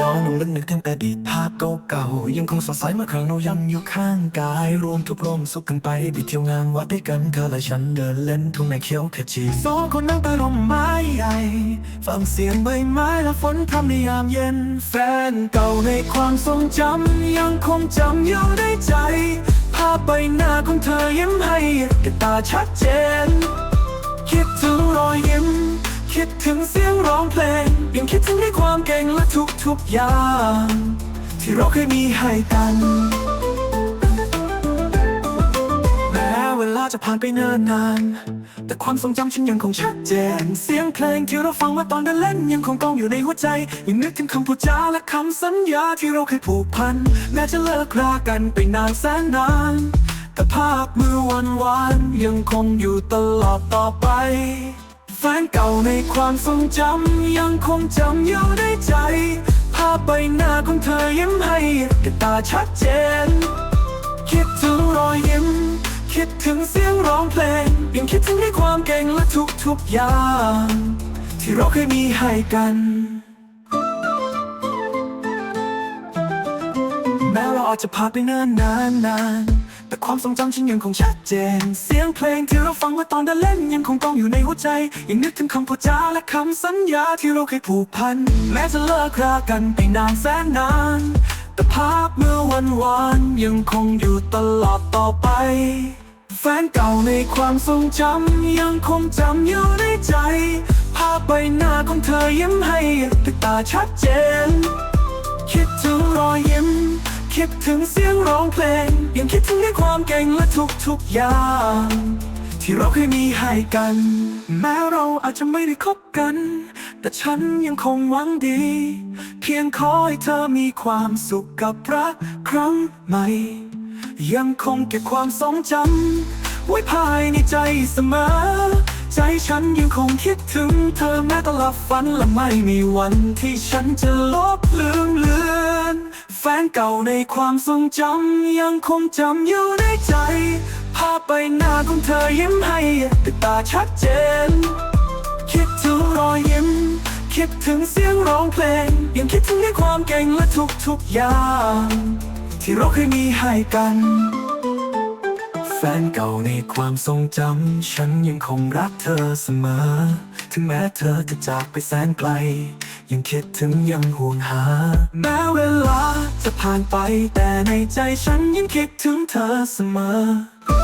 ย้อนลงนึกถึงอดีตภาพเก่าๆยังคงสดใสเมื่อครั้งเรายังอยู่ข้างกาย รวมทุกลมสุขกันไปไปเที่ยวงานวัดด้วยกันเธอและฉันเดินเล่นทุ่งในเขียวขจีสองคนนั่งใต้ร่มไม้ใหญ่ ฟังเสียงใบไม้และฝนพรำในยามเย็น แฟนเก่าในความทรงจำยังคงจำอยู่ในใจ ภาพใบหน้าของเธอยิ้มให้กับตาชัดเจน คิดถึงรอยยิ้ม คิดถึงเสียงร้องเพลงยังคิดถึงในความเก่งและทุกๆอย่าง ที่เราเคยมีให้กัน แม้เวลาจะผ่านไปเนิ่นนาน แต่ความทรงจำฉันยังคงชัดเจน เสียงเพลงที่เราฟังเมื่อตอนเดินเล่นยังคงก้องอยู่ในหัวใจ ยังนึกถึงคำพูดจาและคำสัญญาที่เราเคยผูกพัน แม้จะเลิกรากันไปนานแสนนานแต่ภาพมือวันวานยังคงอยู่ตลอดต่อไป นเก่าในความทรงจำยังคงจำอยู่ในใจ ภาพใบหน้าของเธอยิ้มให้กับตาชัดเจน คิดถึงรอยยิ้ม คิดถึงเสียงร้องเพลงยังคิดถึงในความเก่งและทุกๆอย่าง ที่เราเคยมีให้กันแม้เราอาจจะผ่าไปเนิ่นนานนาน แต่ความทรงจำฉันยังคงชัดเจน เสียงเพลงที่เราฟังเมื่อตอนเดินเล่นยังคงกองอยู่ในหัวใจ ยังนึกถึงคำพูดจาและคำสัญญาที่เราเคยผูกพัน แม้จะเลิกรากันไปนานแสนนาน แต่ภาพเมื่อวันวานยังคงอยู่ตลอดต่อไปแฟนเก่าในความทรงจำยังคงจำอยู่ในใจ ภาพใบหน้าของเธอยิ้มให้ด้วยตาชัดเจน คิดถึงรอยยิ้ม คิดถึงเสียงร้องเพลง ยังคิดถึงในความเก่งและทุกๆอย่าง ที่เราเคยมีให้กัน แม้เราอาจจะไม่ได้คบกัน แต่ฉันยังคงหวังดี เพียงขอให้เธอมีความสุขกับรักครั้งใหม่ ยังคงเก็บความทรงจำไว้ภายในใจเสมอ ใจฉันยังคงคิดถึงเธอแม้ตลอดฝันและไม่มีวันที่ฉันจะลบลืมเลือน แฟนเก่าในความทรงจำยังคงจำอยู่ในใจ ภาพใบหน้าของเธอยิ้มให้ติดตาชัดเจน คิดถึงรอยยิ้ม คิดถึงเสียงร้องเพลง ยังคิดถึงในความเก่งและทุกๆอย่าง ที่เราเคยมีให้กัน แฟนเก่าในความทรงจำ ฉันยังคงรักเธอเสมอ ถึงแม้เธอจะจากไปแสนไกล ยังคิดถึงยังห่วงหา แม้เวลาจะผ่านไปแต่ในใจฉันยังคิดถึงเธอเสมอ